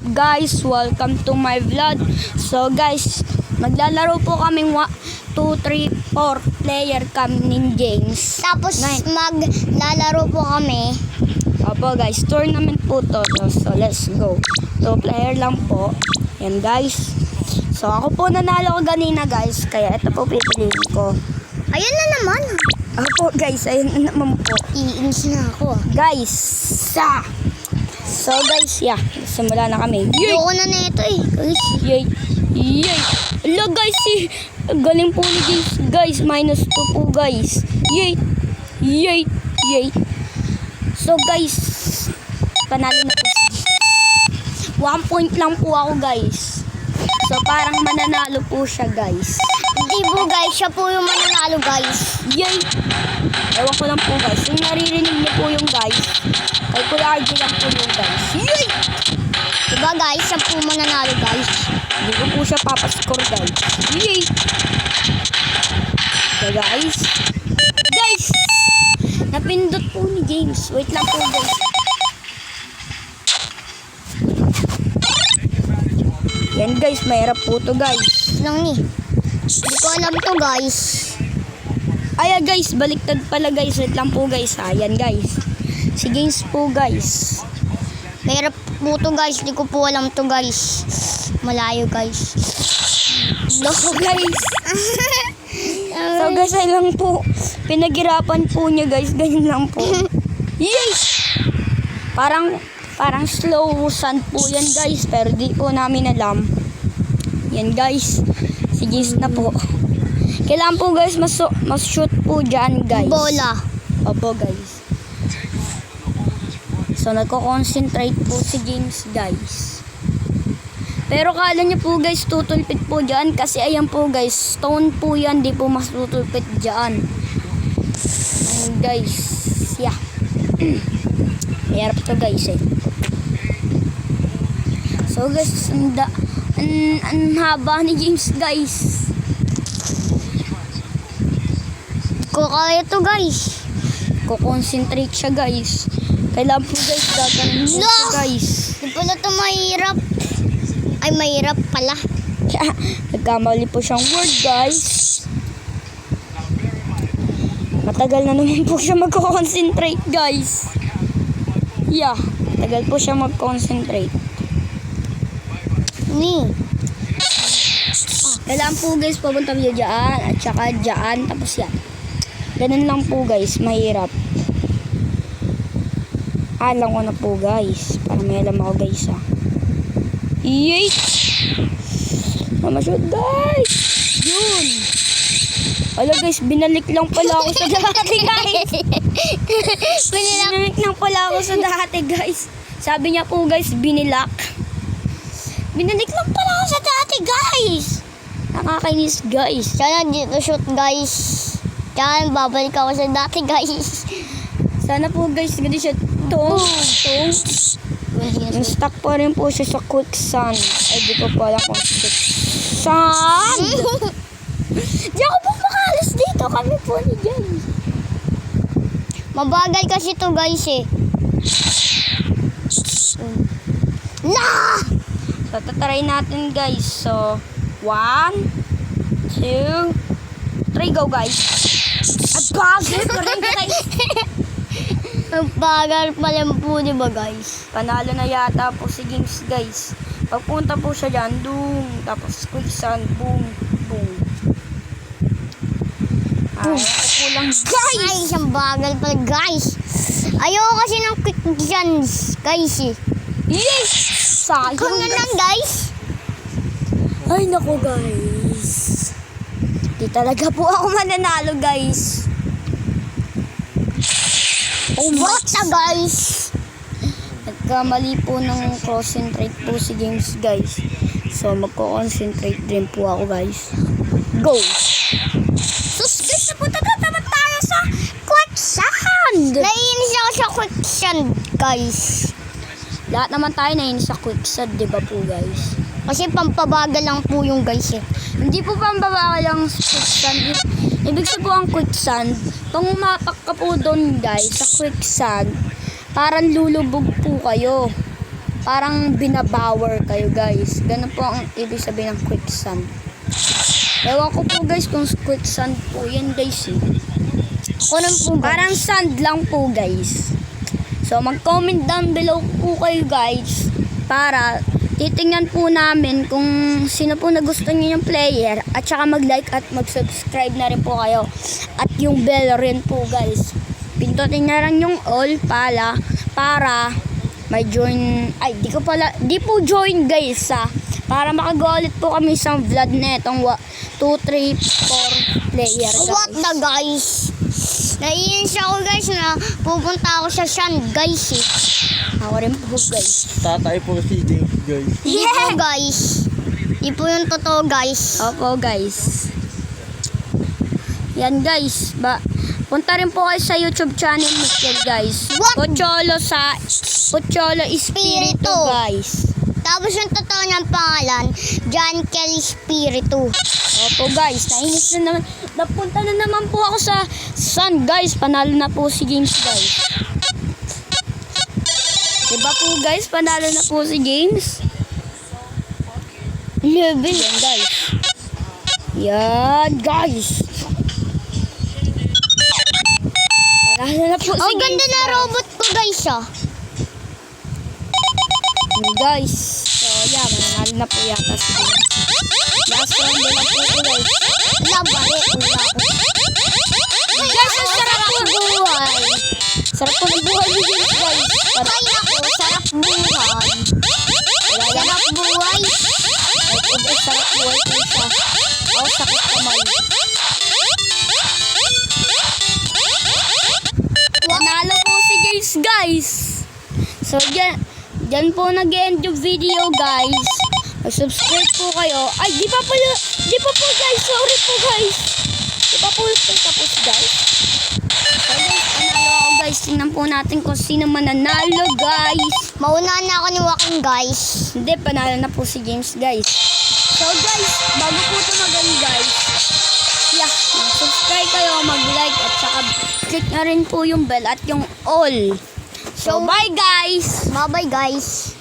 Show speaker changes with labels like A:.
A: guys? Welcome to my vlog. So guys, maglalaro po kaming 2, 3, 4 player kaming games.
B: Tapos
A: Nine.
B: maglalaro po kami.
A: Opo guys, tournament po to. So, so let's go. Two player lang po. Yan guys. So ako po nanalo ko ganina guys. Kaya ito po pipiliin ko.
B: Ayun na naman.
A: Ako po guys, ayun na naman po.
B: Iinis na ako.
A: Guys, sa. So guys, yeah. Simula na kami. Yay!
B: Ayoko na nito eh. Guys,
A: Yay! Yay! Ala guys, eh. Galing po ni James. Guys, minus 2 po guys. Yay! Yay! Yay! So guys, panalo na po si One point lang po ako guys. So parang mananalo po siya guys.
B: Hindi po guys, siya po yung mananalo guys.
A: Yay! Ewan ko lang po guys. Yung naririnig niyo po yung guys. Kay Kuya RJ lang po yung guys. Yay!
B: Diba guys, siya po mananalo guys.
A: Hindi ko po siya papascore guys. Yay! So guys. Guys! Napindot po ni James. Wait lang po guys. Yan guys, mahirap po to guys.
B: Lang ni. Hindi ko alam to guys.
A: Ay ah, guys, baliktad pala guys. Wait lang po guys ha. Yan guys. Si James po guys.
B: Mahirap po to guys. Hindi ko po alam to guys. Malayo guys.
A: No guys. So guys, ay lang po. Pinaghirapan po niya guys. Ganyan lang po. Yes! Parang, parang slow sand po yan guys. Pero di po namin alam. Yan guys. Si James na po. Kailangan po guys mas, mas shoot po dyan guys.
B: Bola.
A: Opo guys. So nagko-concentrate po si James guys. Pero kala niyo po guys tutulpit po dyan kasi ayan po guys stone po yan di po mas tutulpit dyan. Ayan, guys. Yeah. Mahirap to guys eh. So guys, ang, da, ang haba ni James guys.
B: Ko kaya to guys.
A: Ko-concentrate siya guys. Kailangan po guys gaganon po
B: No!
A: siya guys.
B: Di pala to mahirap. Ay, mahirap pala.
A: Nagkamali po siyang word, guys. Matagal na naman po siya mag-concentrate, guys. Yeah, tagal po siya mag-concentrate.
B: Ni.
A: Kailangan po guys, papunta tayo dyan, at saka dyan, tapos yan. Ganun lang po guys, mahirap. Alam ko na po guys, para may alam ako guys ah. Yay! Mama shoot guys! Yun! Ala guys, binalik lang pala ako sa dati guys. binilak lang pala ako sa dati guys. Sabi niya po guys, binilak. Binalik lang pala ako sa dati guys. Nakakainis guys.
B: Sana dito shoot guys. Yan, babalik ako sa dati guys.
A: Sana po guys, ganda siya. Tung, tung. Yung stuck pa rin po siya sa quicksand. Ay, di ko pa alam kung quicksand. di ako po makalas dito. Kami po ni James.
B: Mabagal kasi to guys eh. La!
A: So, tatry natin guys. So, one, two, three, go guys. At bakit? Rin guys.
B: Mabagal pala po di ba guys?
A: Panalo na yata po si James guys. Pagpunta po siya dyan, doom. Tapos quicksand, boom, boom. Ay, ako po lang guys.
B: Ay, isang bagal pala guys. Ayoko kasi ng quick gems guys eh.
A: Yes! Sayang
B: na lang guys.
A: Ay, naku guys. Di talaga po ako mananalo guys.
B: What na guys?
A: Nagkamali po ng concentrate po si James guys. So, magko-concentrate din po ako guys. Go!
B: Sus, guys, napunta na naman tayo sa quicksand. Naiinis ako sa quicksand guys.
A: Lahat naman tayo nainis sa quicksand, di ba po guys?
B: Kasi pampabagal lang po yung guys eh.
A: Hindi po pambaba lang sa quicksand. Ibig sabihin po ang quicksand, pag umapak ka po doon guys sa quicksand, parang lulubog po kayo. parang binabower kayo guys. Ganun po ang ibig sabihin ng quicksand. Ewan ko po guys kung quicksand po yan guys eh.
B: Kunan po ba?
A: Parang sand lang po guys. So mag-comment down below po kayo guys para titingnan po namin kung sino po nagustuhan niyo yung player at saka mag-like at mag-subscribe na rin po kayo. At yung bell rin po guys. Pindutin na lang yung all pala para may join ay di ko pala di po join guys ha para makagawa ulit po kami sa vlog na itong 2, 3, 4 player guys.
B: What the guys? Naiinis ako guys na pupunta ako sa sand guys eh.
A: Ako rin po guys.
C: Tatay po si James, guys.
B: Hindi po guys. Hindi po yung totoo guys.
A: Opo guys. Yan guys. Ba Punta rin po kayo sa YouTube channel ni guys.
B: What?
A: Pocholo sa Pocholo Espiritu
B: Espiritu.
A: guys.
B: Tapos yung totoo niyang pangalan, John Kelly Spiritu.
A: Opo guys, nainis na naman. Napunta na naman po ako sa Sun guys. Panalo na po si James guys. Diba po guys, panalo na po si James.
B: Level.
A: Yan guys. Yan guys. Panalo na po si
B: Oh, ganda
A: James,
B: na
A: guys.
B: robot ko guys ah.
A: Yan, guys. So yeah, mananalo na po yata si James. Last round na po guys. Oh, sakit kamay. Panalo po si James guys. So, dyan, dyan po nag-end yung video guys. Mag-subscribe po kayo. Ay, di pa po, di pa po guys. Sorry po guys. Di pa po tapos guys. So guys, panalo ako guys. Tingnan po natin kung sino mananalo guys.
B: Mauna na ako ni Waking guys.
A: Hindi, panalo na po si James guys. So guys, bago po ito mag guys, yeah, mag-subscribe kayo, mag-like, at saka click na rin po yung bell at yung all. So, bye guys!
B: Bye bye guys.